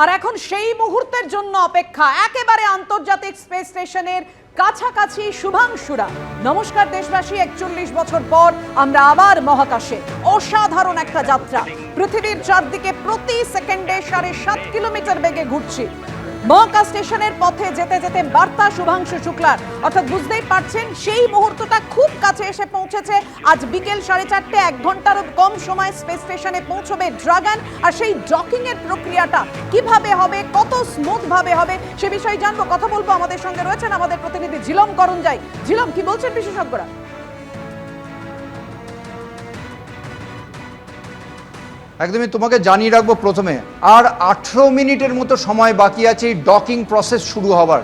আর এখন সেই মুহূর্তের জন্য অপেক্ষা একেবারে আন্তর্জাতিক স্পেস স্টেশনের কাছাকাছি শুভাংশুরা। নমস্কার দেশবাসী, একচল্লিশ বছর পর আমরা আবার মহাকাশে। অসাধারণ একটা যাত্রা। পৃথিবীর চারদিকে প্রতি সেকেন্ডে সাড়ে সাত কিলোমিটার বেগে ঘুরছি। মহাকাশ স্টেশনের পথে যেতে যেতে বার্তা শুভাংশু শুক্লার। অর্থাৎ বুঝতেই পারছেন, সেই মুহূর্তটা খুব কাছে এসে পৌঁছেছে। আজ বিকেল সাড়ে চারটে, এক ঘন্টারও কম সময় স্পেস স্টেশনে পৌঁছবে ড্রাগন। আর সেই ডকিং এর প্রক্রিয়াটা কীভাবে হবে, কত স্মুথ ভাবে হবে, সে বিষয়ে জানব, কথা বলব আমাদের সঙ্গে রয়েছেন আমাদের প্রতিনিধি ঝিলম করঞ্জাই। ঝিলম, কি বলছেন বিশেষজ্ঞরা? একদমই তোমাকে জানিয়ে রাখব প্রথমে। আর আঠেরো মিনিটের মতো সময় বাকি আছে, এই ডকিং প্রসেস শুরু হবার।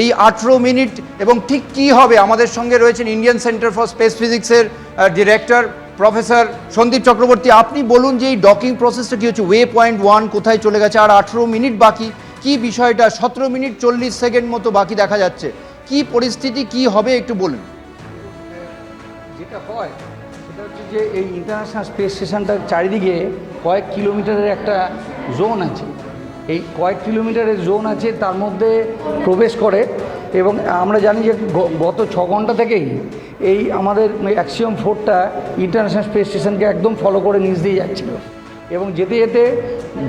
এই আঠেরো মিনিট এবং ঠিক কী হবে আমাদের সঙ্গে রয়েছেন ইন্ডিয়ান সেন্টার ফর স্পেস ফিজিক্সের ডিরেক্টর প্রফেসর সন্দীপ চক্রবর্তী। আপনি বলুন যে এই ডকিং প্রসেসটা কী হচ্ছে? ওয়ে পয়েন্ট ওয়ান কোথায় চলে গেছে? আর আঠেরো মিনিট বাকি, কি বিষয়টা? সতেরো মিনিট চল্লিশ সেকেন্ড মতো বাকি দেখা যাচ্ছে। কি পরিস্থিতি, কি হবে একটু বলুন। যেটা হয় সেটা হচ্ছে যে এই ইন্টারন্যাশনাল স্পেস স্টেশনটার চারিদিকে কয়েক কিলোমিটারের একটা জোন আছে। এই কয়েক কিলোমিটারের জোন আছে, তার মধ্যে প্রবেশ করে এবং আমরা জানি যে গত ছ ঘণ্টা থেকেই এই আমাদের অ্যাক্সিয়ম ফোরটা ইন্টারন্যাশনাল স্পেস স্টেশনকে একদম ফলো করে নিচ দিয়ে যাচ্ছিল। এবং যেতে যেতে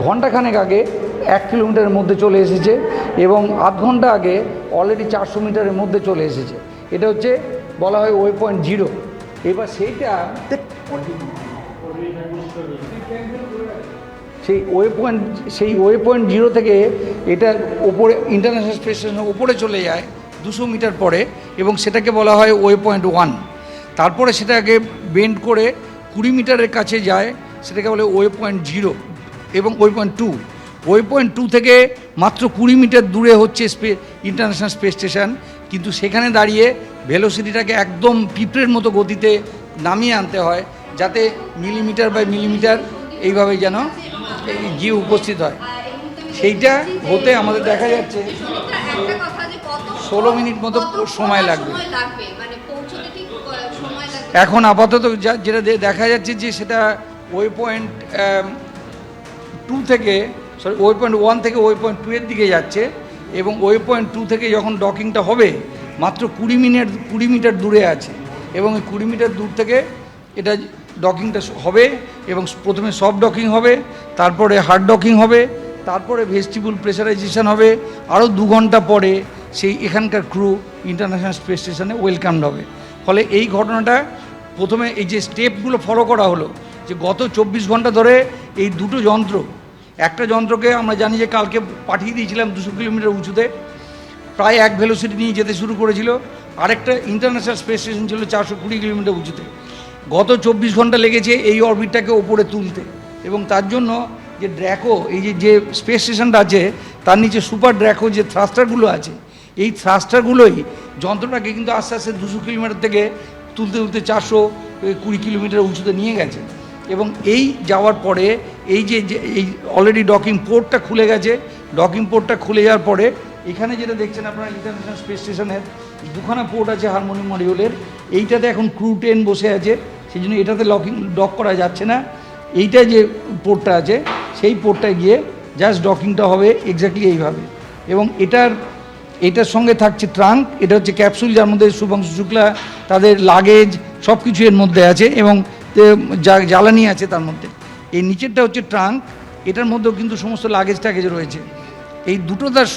ঘন্টাখানেক আগে এক কিলোমিটারের মধ্যে চলে এসেছে এবং আধ ঘণ্টা আগে অলরেডি চারশো মিটারের মধ্যে চলে এসেছে। এটা হচ্ছে বলা হয় ওয়ে পয়েন্ট জিরো এবার সেইটা সেই ওয়ে পয়েন্ট সেই ওয়ে পয়েন্ট জিরো থেকে এটা ওপরে ইন্টারন্যাশনাল স্পেস স্টেশনের ওপরে চলে যায় দুশো মিটার পরে এবং সেটাকে বলা হয় ওয়ে পয়েন্ট ওয়ান। তারপরে সেটাকে বেন্ড করে কুড়ি মিটারের কাছে যায় সেটাকে বলে ওয়ে পয়েন্ট জিরো এবং way point two. Way point two থেকে মাত্র কুড়ি মিটার দূরে হচ্ছে স্পে ইন্টারন্যাশনাল স্পেস স্টেশন কিন্তু সেখানে দাঁড়িয়ে ভেলোসিটিটাকে একদম পিঁপড়ের মতো গতিতে নামিয়ে আনতে হয়, যাতে মিলিমিটার বাই মিলিমিটার এইভাবে যেন গিয়ে উপস্থিত হয় সেইটা হতে আমাদের দেখা যাচ্ছে ষোলো মিনিট মতো সময় লাগবে। এখন আপাতত যেটা দেখা যাচ্ছে যে সেটা ওয়ে পয়েন্ট টু থেকে সরি ওয়ে পয়েন্ট ওয়ান থেকে ওয়ে পয়েন্ট টু এর দিকে যাচ্ছে এবং ওয়ে পয়েন্ট টু থেকে যখন ডকিংটা হবে, মাত্র কুড়ি মিনিট, কুড়ি মিটার দূরে আছে এবং এই কুড়ি মিটার দূর থেকে এটা ডকিংটা হবে এবং প্রথমে সফট ডকিং হবে, তারপরে হার্ড ডকিং হবে, তারপরে ভেস্টিবুল প্রেশারাইজেশন হবে, আরও দু ঘণ্টা পরে সেই এখানকার ক্রু ইন্টারন্যাশনাল স্পেস স্টেশনে ওয়েলকামড হবে। ফলে এই ঘটনাটা প্রথমে এই যে স্টেপগুলো ফলো করা হলো, যে গত চব্বিশ ঘণ্টা ধরে এই দুটো যন্ত্র একটা যন্ত্রকে আমরা জানি যে কালকে পাঠিয়ে দিয়েছিলাম দুশো কিলোমিটার উঁচুতে, প্রায় এক ভেলোসিটি নিয়ে যেতে শুরু করেছিল। আরেকটা ইন্টারন্যাশনাল স্পেস স্টেশন ছিল চারশো কুড়ি কিলোমিটার উঁচুতে। গত চব্বিশ ঘণ্টা লেগেছে এই অরবিটটাকে ওপরে তুলতে। এবং তার জন্য যে ড্র্যাকো এই যে যে স্পেস স্টেশনটা আছে, তার নিচে সুপার ড্র্যাকো যে থ্রাস্টারগুলো আছে, এই থ্রাস্টারগুলোই যন্ত্রটাকে কিন্তু আস্তে আস্তে দুশো কিলোমিটার থেকে তুলতে তুলতে চারশো কুড়ি কিলোমিটার উঁচুতে নিয়ে গেছে। এবং এই যাওয়ার পরে এই যে এই অলরেডি ডকিং পোর্টটা খুলে গেছে। ডকিং পোর্টটা খুলে যাওয়ার পরে, এখানে যেটা দেখছেন আপনারা ইন্টারন্যাশনাল স্পেস স্টেশনের দুখানা পোর্ট আছে হারমোনিয়াম মডিউলের এইটাতে এখন ক্রু টেন বসে আছে, সেই জন্য এটাতে লকিং ডক করা যাচ্ছে না। এইটা যে পোর্টটা আছে, সেই পোর্টটায় গিয়ে জাস্ট ডকিংটা হবে এক্স্যাক্টলি এইভাবে। এবং এটার এটার সঙ্গে থাকছে ট্রাঙ্ক এটা হচ্ছে ক্যাপসুল যার মধ্যে শুভাংশু শুক্লা, তাদের লাগেজ সব কিছু এর মধ্যে আছে এবং জ্বালানি আছে তার মধ্যে। এই নিচেরটা হচ্ছে ট্রাঙ্ক এটার মধ্যেও কিন্তু সমস্ত লাগেজ ট্যাগেজ রয়েছে। এই দুটো তার